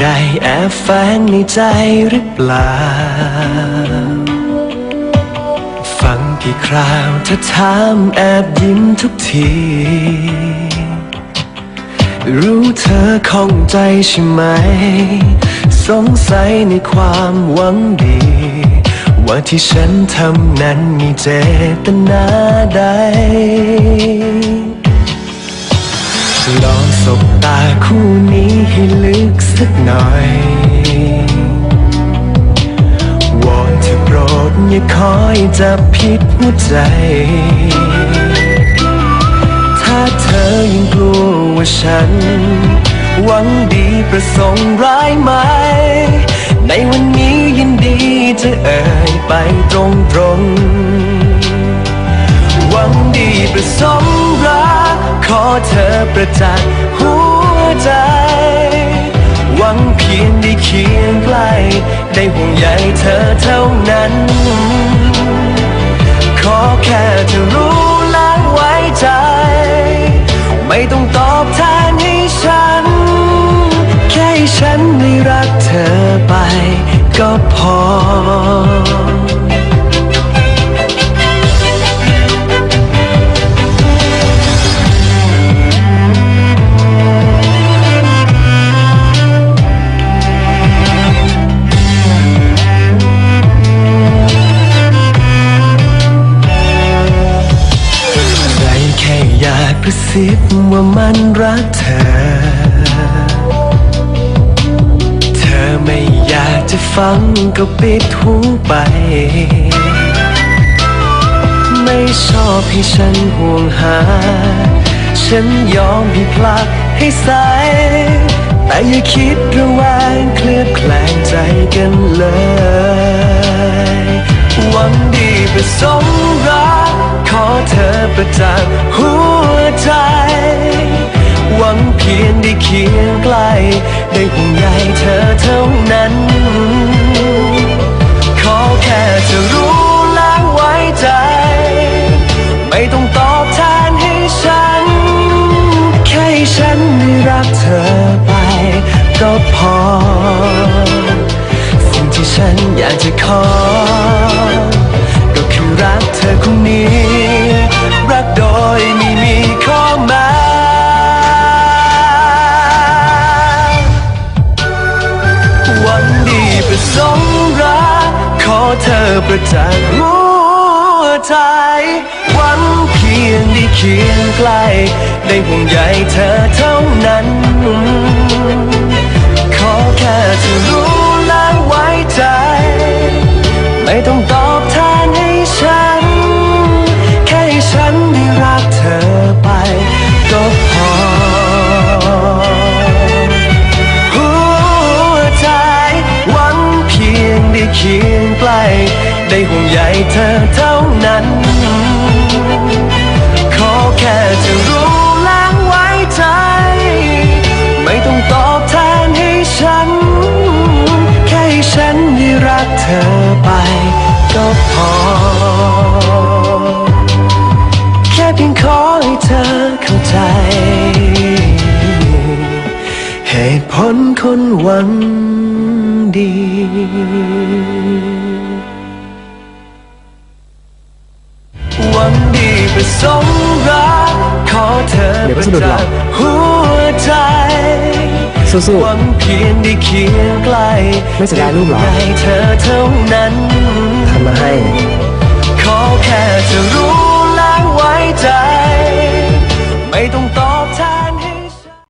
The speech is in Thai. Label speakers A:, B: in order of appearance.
A: ได้แอบแฝงในใจหรือเปล่า ฟังกี่คราวเธอถามแอบยิ้มทุกที รู้เธอข้องใจใช่ไหม สงสัยในความหวังดี ว่าที่ฉันทำนั้นมีเจตนาใดลองสบตาคู่นี้ให้ลึก สักหน่อยวอนเธอโปรดอย่าคอยจับผิดหัวใจ ถ้าเธอยังกลัวว่าฉัน หวังดีประสงค์ร้ายไหม ในวันนี้ยินดีจะเอ่ยไปตรงตรงหวังดีประสมรักขอเธอประจักษ์หัว ได้ห่วงใยเธอเท่านั้น ขอแค่เธอรู้และไว้ใจ ไม่ต้องตอบแทนให้ฉัน แค่ให้ฉันได้รักเธอไปก็พอ ระซิบว่ามันรักเธอ เธอไม่อยากจะฟังก็ปิดหูไป ไม่ชอบให้ฉันห่วงหา ฉันยอมให้พลักให้สายแต่อย่าคิดระแวงเคลือบแคลงใจกันเลย หวังดีประสมรัก อเธอประจักษ์หัวใจ หวังเพียงได้เคียงใกล้ได้ห่วงใยเธอเท่านั้น ขอแค่เธอรู้และไว้ใจ ไม่ต้องตอบแทนให้ฉัน แค่ฉันได้รักเธอไป ก็พอ ขอเธอประจักษ์หัวใจหวังเพียงได้เคียงใกล้ ได้ห่วงใยเธอเท่านั้น ขอแค่เธอรู้และไว้ใจ ได้ห่วงใยเธอเท่านั้น ขอแค่จะรู้และไว้ใจ ไม่ต้องตอบแทนให้ฉัน แค่ให้ฉันได้รักเธอไปก็พอ แค่เพียงขอให้เธอเข้าใจ เหตุผลคนหวังดี เดี๋
B: ยวก็สะดุดหรอก
A: หัวใจ
B: สู้ๆ
A: หวังเพียงได้เคียงใกล้
B: ไม่เสียดายรูปหรอ
A: ให้เธอเท่านั้นทำมาให้ ขอแค่จะรู้ล้างไว้ใจ